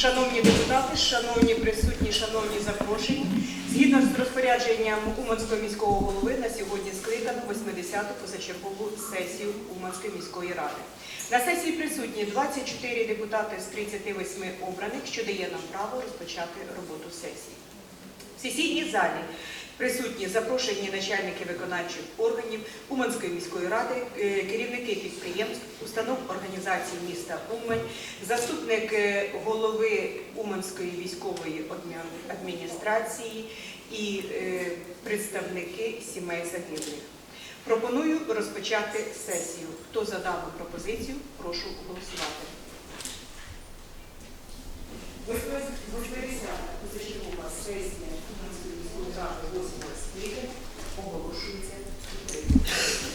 Шановні депутати, шановні присутні, шановні запрошені. Згідно з розпорядженням Уманського міського голови на сьогодні скликано 80-ту позачергову сесію Уманської міської ради. На сесії присутні 24 депутати з 38 обраних, що дає нам право розпочати роботу сесії. В сесійній залі присутні запрошені начальники виконавчих органів Уманської міської ради, е, керівники підприємств, установ організацій міста Умань, заступник е, голови Уманської військової адміністрації і е, представники сімей загиблих. Пропоную розпочати сесію. Хто за дану пропозицію, прошу голосувати. Восьмидесята позачергова сесія Уманської міської ради оголошується відкритою.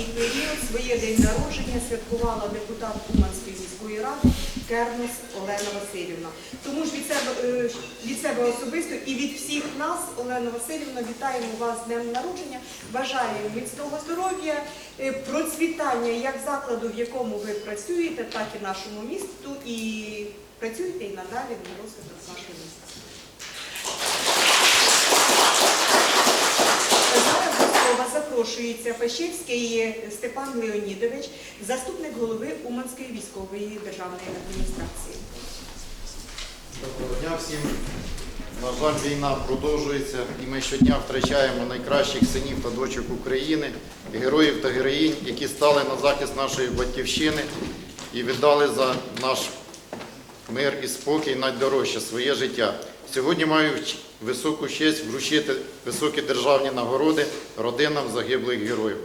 Міжсесійний період своє день народження святкувала депутат Уманської міської ради Кернес Олена Васильівна. Тому ж від себе, е, від себе особисто і від всіх нас, Олена Васильівна, вітаємо вас з днем народження. Бажаємо міцного здоров'я, е, процвітання як закладу, в якому ви працюєте, так і нашому місту. І працюйте і надалі на розвиток нашого міста. Зараз до слова запрошується Фащевський Степан Леонідович, заступник голови Уманської військової державної адміністрації. Доброго дня всім. На жаль, війна продовжується, і ми щодня втрачаємо найкращих синів та дочок України, героїв та героїнь, які стали на захист нашої батьківщини і віддали за наш мир і спокій найдорожче своє життя. Сьогодні маю високу честь вручити високі державні нагороди родинам загиблих героїв.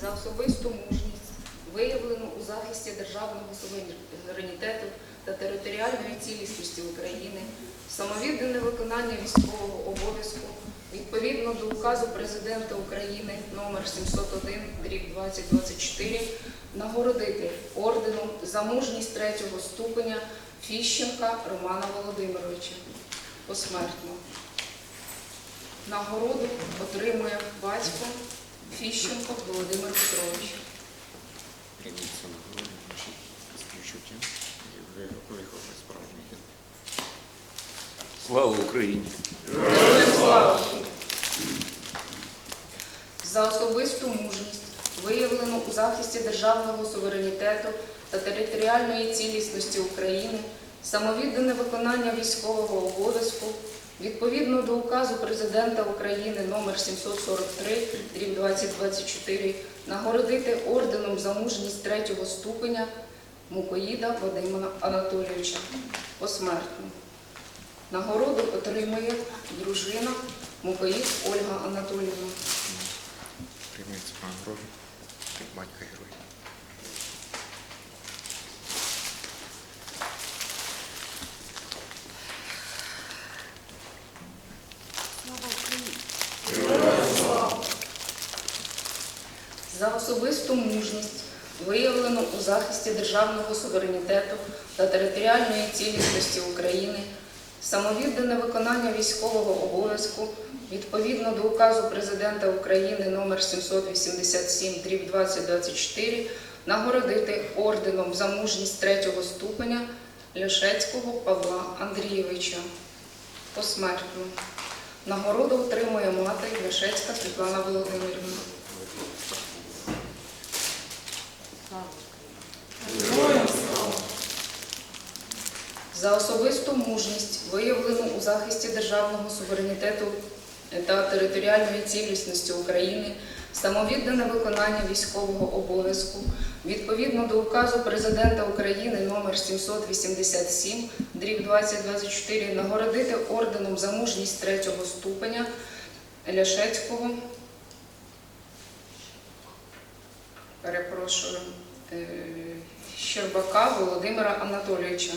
за особисту мужність, виявлену у захисті державного суверенітету та територіальної цілісності України, самовіддане виконання військового обов'язку відповідно до указу Президента України номер 701 дріб 2024 нагородити орденом за мужність третього ступеня Фіщенка Романа Володимировича посмертно. Нагороду отримує батько Фіщенко Володимир Петрович. Прийміться нагороди, наші співчуття і виховати справжніх. Слава Україні! Героям слава! За особисту мужність, виявлену у захисті державного суверенітету та територіальної цілісності України, самовіддане виконання військового обов'язку відповідно до указу Президента України номер 743 дріб 2024 нагородити орденом за мужність третього ступеня Мукоїда Вадима Анатолійовича посмертно. Нагороду отримує дружина Мукоїд Ольга Анатоліївна. Прийміться нагороди батька героїв. За особисту мужність, виявлену у захисті державного суверенітету та територіальної цілісності України, самовіддане виконання військового обов'язку відповідно до указу Президента України номер 787 дріб 2024 нагородити орденом за мужність третього ступеня Ляшецького Павла Андрійовича посмертно. Нагороду отримує мати Ляшецька Світлана Володимирівна. За особисту мужність, виявлену у захисті державного суверенітету та територіальної цілісності України, самовіддане виконання військового обов'язку відповідно до указу Президента України номер 787 дріб 2024 нагородити орденом за мужність третього ступеня Ляшецького. Перепрошую. е, Щербака Володимира Анатолійовича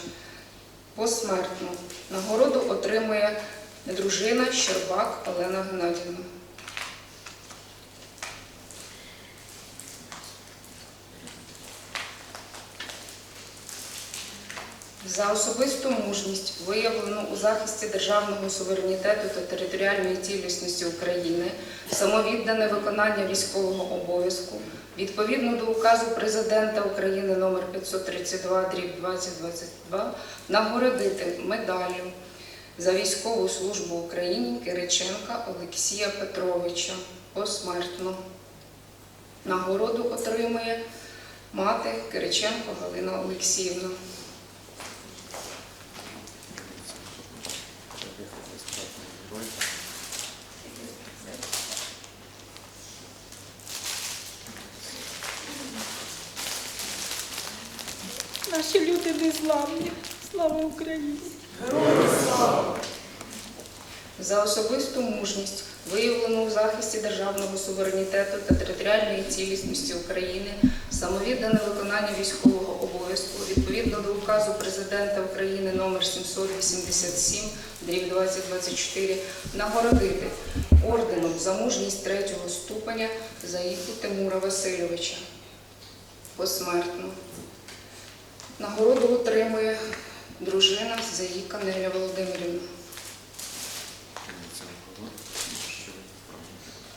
посмертно. Нагороду отримує дружина Щербак Олена Геннадівна. За особисту мужність, виявлену у захисті державного суверенітету та територіальної цілісності України, самовіддане виконання військового обов'язку, відповідно до указу Президента України номер 532 2022 нагородити медаллю за військову службу Україні Кириченка Олексія Петровича посмертно. Нагороду отримує мати Кириченко Галина Олексіївна. Виховати справжніх героїв. Наші люди незламні. Слава Україні! За особисту мужність, захисті державного суверенітету та територіальної цілісності України, самовіддане виконання військового обов'язку відповідно до указу Президента України номер 787 дріб 2024 нагородити орденом за мужність третього ступеня Заїку Тимура Васильовича посмертно. Нагороду отримує дружина Заїка Неля Володимирівна. Прийміться нагороди, що ви справжніх героїв.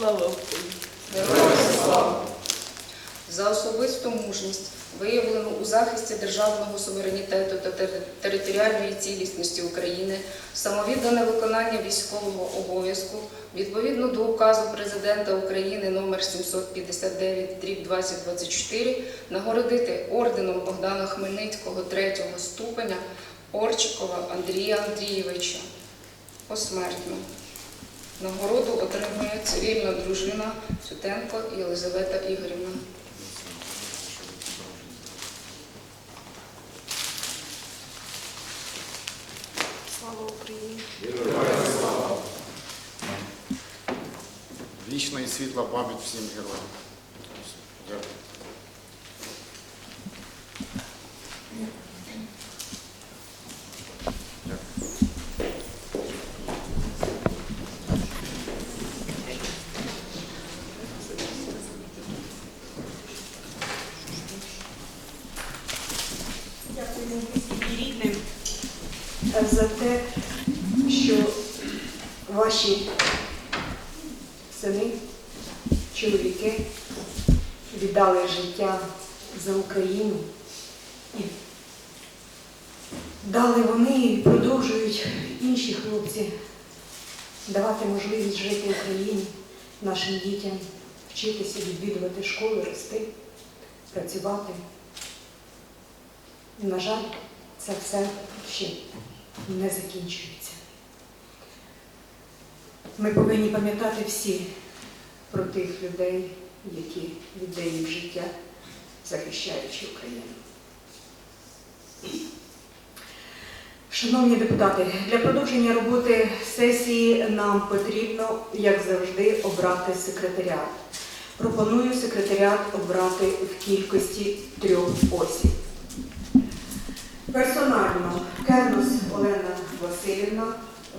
Слава Україні! За особисту мужність, виявлену у захисті державного суверенітету та територіальної цілісності України, самовіддане виконання військового обов'язку відповідно до указу президента України номер 759 дріб 2024 нагородити орденом Богдана Хмельницького третього ступеня Орчикова Андрія Андрійовича посмертно. Нагороду отримує цивільна дружина Сютенко Єлизавета Ігорівна. Слава Україні! Вічна і світла пам'ять всім героям. За те, що ваші сини, чоловіки віддали життя за Україну. І дали вони і продовжують інші хлопці давати можливість жити в Україні, нашим дітям, вчитися, відвідувати школи, рости, працювати. На жаль, це все ще не закінчується. Ми повинні пам'ятати всі про тих людей, які віддають життя, захищаючи Україну. Шановні депутати, для продовження роботи сесії нам потрібно, як завжди, обрати секретаріат. Пропоную секретаріат обрати в кількості трьох осіб. Персонально Кернус Олена Васильівна,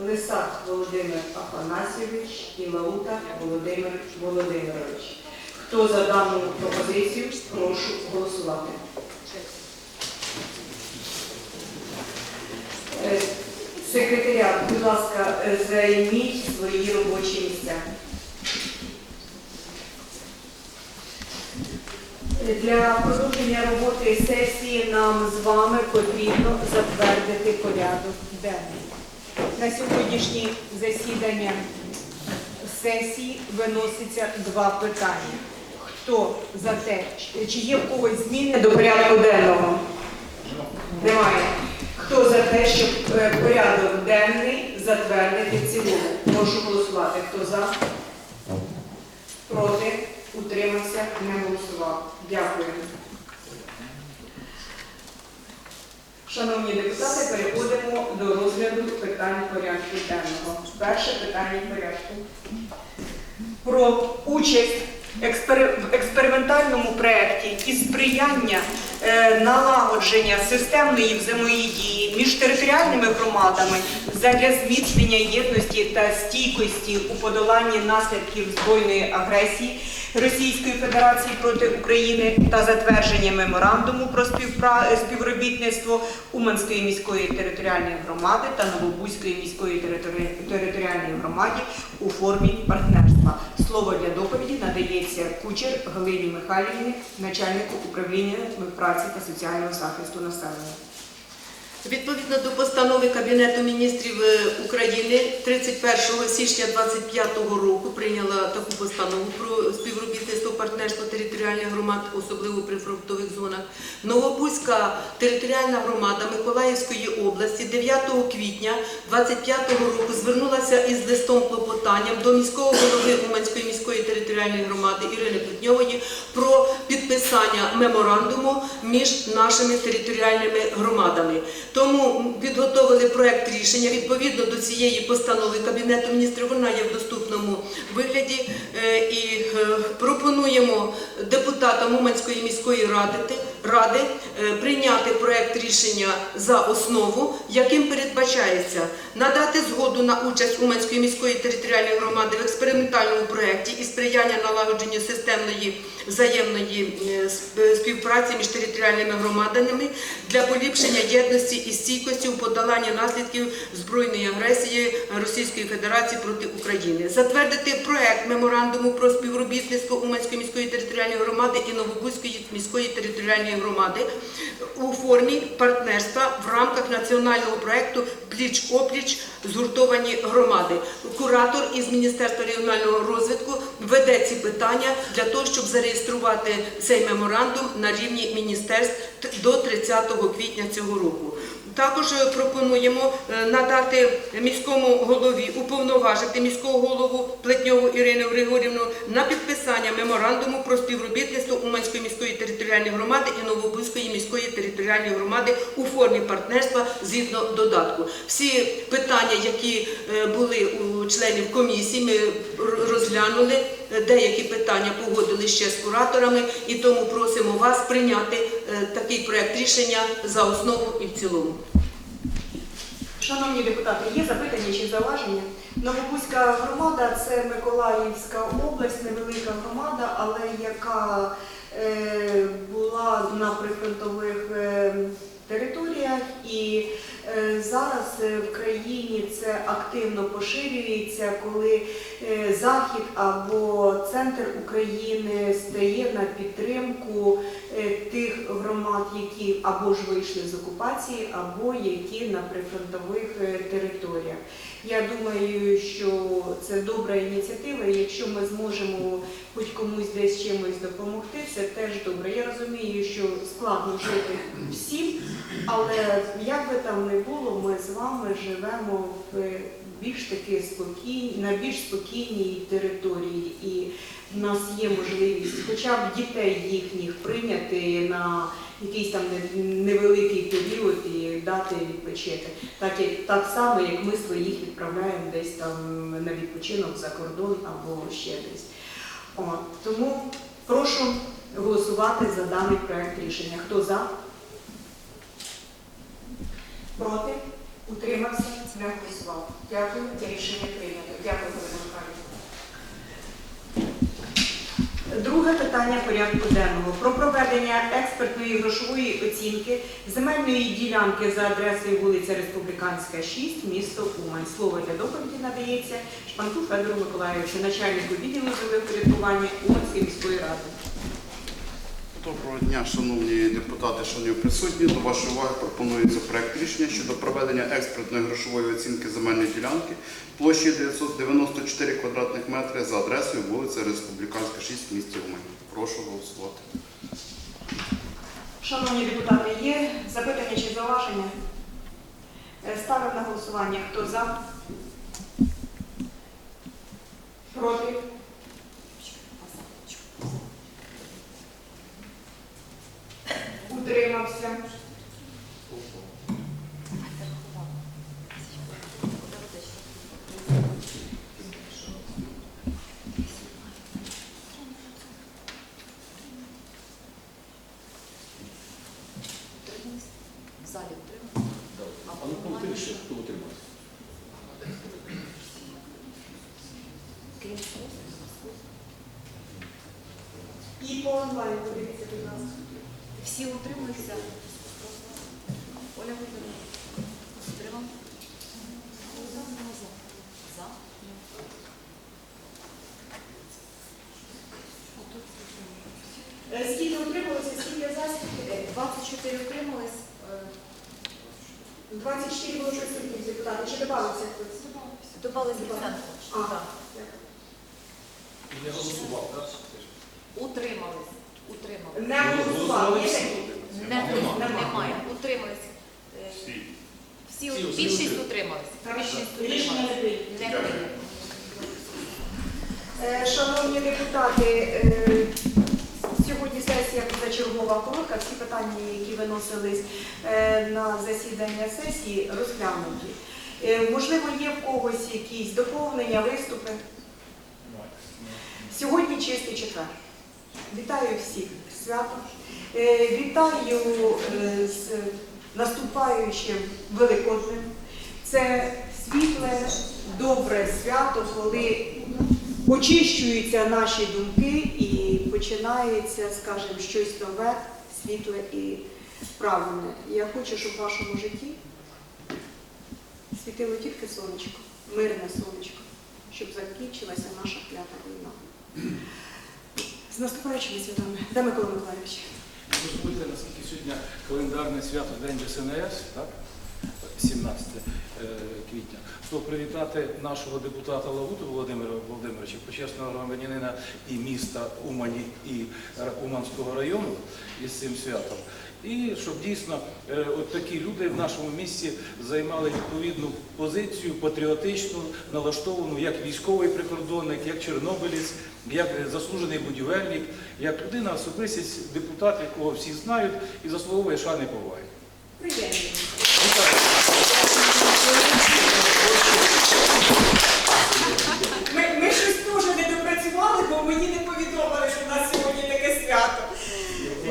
Лисак Володимир Афанасьович і Лаута Володимир Володимирович. Хто за дану пропозицію, прошу голосувати. Е, Секретаріат, будь ласка, е, займіть свої робочі місця. Для продовження роботи сесії нам з вами потрібно затвердити порядок денний. На сьогоднішнє засідання сесії виноситься два питання. Хто за те, чи є в когось зміни до порядку денного? Немає. Хто за те, щоб е, порядок денний затвердити в цілому? Прошу голосувати. Хто за? Проти? Утримався? Не голосував. Дякую. Шановні депутати, переходимо до розгляду питань порядку денного. Перше питання порядку. Про участь експериментальному проєкті і сприяння е, налагодження системної взаємодії між територіальними громадами задля зміцнення єдності та стійкості у подоланні наслідків збройної агресії Російської Федерації проти України та затвердження меморандуму про співробітництво Уманської міської територіальної громади та Новобузької міської територіальної громаді у формі партнерства. Слово для доповіді надається Кучер Галині Михайлівні, начальнику управління праці та соціального захисту населення. Відповідно до постанови Кабінету міністрів е, України 31 січня 2025 року прийняла таку постанову про співробітництво партнерство територіальних громад, особливо при фронтових зонах. Новобузька територіальна громада Миколаївської області 9 квітня 2025 року звернулася із листом клопотанням до міського голови Уманської міської територіальної громади Ірини Плетньової про підписання меморандуму між нашими територіальними громадами. Тому підготовили проект рішення відповідно до цієї постанови Кабінету міністрів. Вона є в доступному вигляді Е, і е, пропонуємо депутатам Уманської міської ради, ради е, прийняти проект рішення за основу, яким передбачається надати згоду на участь Уманської міської територіальної громади в експериментальному проєкті і сприяння налагодженню системної взаємної е, співпраці між територіальними громадами для поліпшення єдності і стійкості у подоланні наслідків збройної агресії Російської Федерації проти України, затвердити проект меморандуму про співробітництво Уманської міської територіальної громади і Новобузької міської територіальної територіальної громади у формі партнерства в рамках національного проєкту Пліч-опліч згуртовані громади. Куратор із Міністерства регіонального розвитку веде ці питання для того, щоб зареєструвати цей меморандум на рівні міністерств до 30 квітня цього року. Також пропонуємо е, надати міському голові, уповноважити міського голову Плетньову Ірину Григорівну на підписання меморандуму про співробітництво Уманської міської територіальної громади і Новобузької міської територіальної громади у формі партнерства згідно додатку. Всі питання, які е, були у членів комісії, ми розглянули. Е, Деякі питання погодили ще з кураторами, і тому просимо вас прийняти такий проект рішення за основу і в цілому. Шановні депутати, є запитання чи зауваження? Новобузька громада це Миколаївська область, невелика громада, але яка е, була на прифронтових е, територіях і е, зараз е, в країні це активно поширюється, коли захід або центр України стає на підтримку е, тих громад, які або ж вийшли з окупації, або які на прифронтових е, територіях. Я думаю, що це добра ініціатива. і Якщо ми зможемо хоч комусь десь чимось допомогти, це теж добре. Я розумію, що складно жити всім, але як би там не було, ми з вами живемо в більш таки спокій, на більш спокійній території, і в нас є можливість, хоча б дітей їхніх прийняти на якийсь там невеликий період і дати відпочити. Так, як, так само, як ми своїх відправляємо десь там на відпочинок за кордон або ще десь. О, тому прошу голосувати за даний проект рішення. Хто за? Проти? Утримався? Голосував. Дякую. Рішення прийнято. Дякую, Михайлівна. Друге питання порядку денного про проведення експертної грошової оцінки земельної ділянки за адресою вулиця Республіканська, 6, місто Умань. Слово для доповіді надається Шпанку Федору Миколаївичу, начальнику відділу землевпорядкування Уманської міської ради. Доброго дня, шановні депутати, шановні присутні. До вашої уваги пропонується проект рішення щодо проведення експертної грошової оцінки земельної ділянки площею 994 квадратних метри за адресою вулиця Республіканська, 6 в місті Умань. Прошу голосувати. Шановні депутати, є запитання чи зауваження? Е, Ставимо на голосування. Хто за? Проти? Утримався? В залі утримали. А ну повторіше, хто утримався? Крім того, І по онлайн подивіться, будь ласка. всі утрималися. Оля Володимирівна. Утримав? За. Скільки утрималося, скільки за, скільки де? 24 утримались. е, 24 було присутні депутати. Чи додався хтось? Добавили Луценко. А. Так. Не голосували. Є такі? Не, немає. Утримались. Е, Всі, більшість. Більшість Рішення не прийнято. Не прийнято. Е, Шановні депутати, е, сьогодні сесія позачергова коротка. Всі питання, які виносились е, на засідання сесії, розглянуті. Е, Можливо, є в когось якісь доповнення, виступи. Сьогодні чистий четвер. Вітаю всіх святом. Е, Вітаю е, з наступаючим Великоднем. Це світле, добре свято, коли очищуються наші думки і починається, скажімо, щось нове, світле і правильне. Я хочу, щоб в вашому житті світило тільки сонечко, мирне сонечко, щоб закінчилася наша наступаючими святами. Де Микола Миколаївич? дозвольте, наскільки сьогодні календарне свято День ДСНС, так? 17 е, квітня, то привітати нашого депутата Лавуту Володимира Володимировича, почесного громадянина і міста Умані, і Уманського району із цим святом. І щоб дійсно е, от такі люди в нашому місті займали відповідну позицію, патріотичну, налаштовану як військовий прикордонник, як чорнобилець, як заслужений будівельник, як людина, особистість, депутат, якого всі знають і заслуговує шани поваги. Ми, ми щось теж не допрацювали, бо мені не повідомили, що в нас сьогодні таке свято.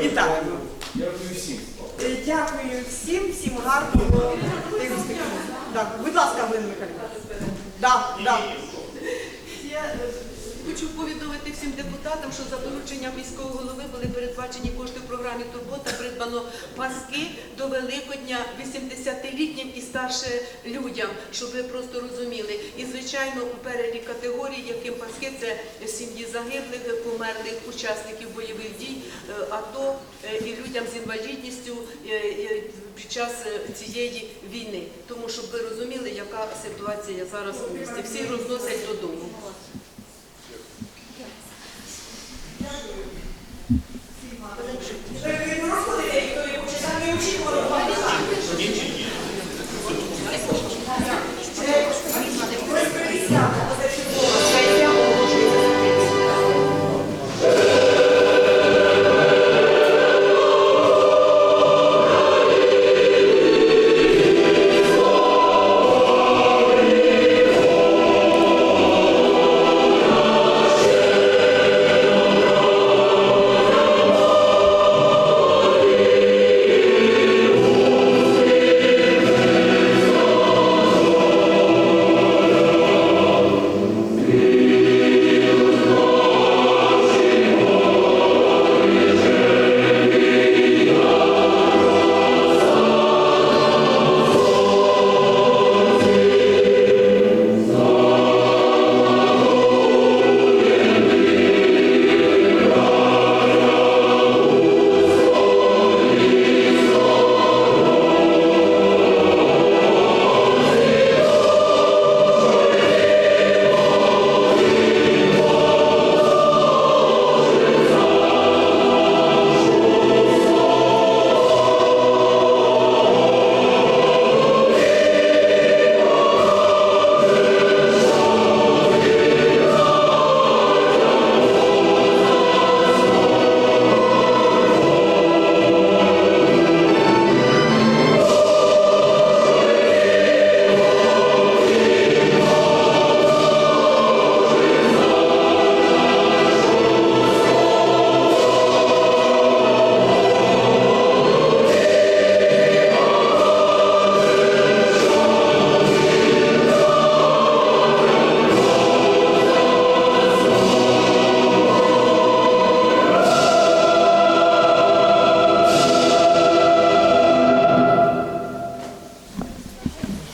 Вітаю. Дякую всім. Е, Дякую всім, всім гарного. Так, будь ласка, Галина Михайлівна. Да, да. Я е, хочу повідомити всім депутатам, що за дорученням міського голови були передбачені кошти в програмі Турбота. Придбано паски до Великодня 80-літнім і старше людям, щоб ви просто розуміли. І звичайно, у перелік категорій, яким паски це сім'ї загиблих, померлих учасників бойових дій, е, АТО е, і людям з інвалідністю е, під час цієї війни. Тому щоб ви розуміли, яка ситуація зараз у місті. Всі розносять додому.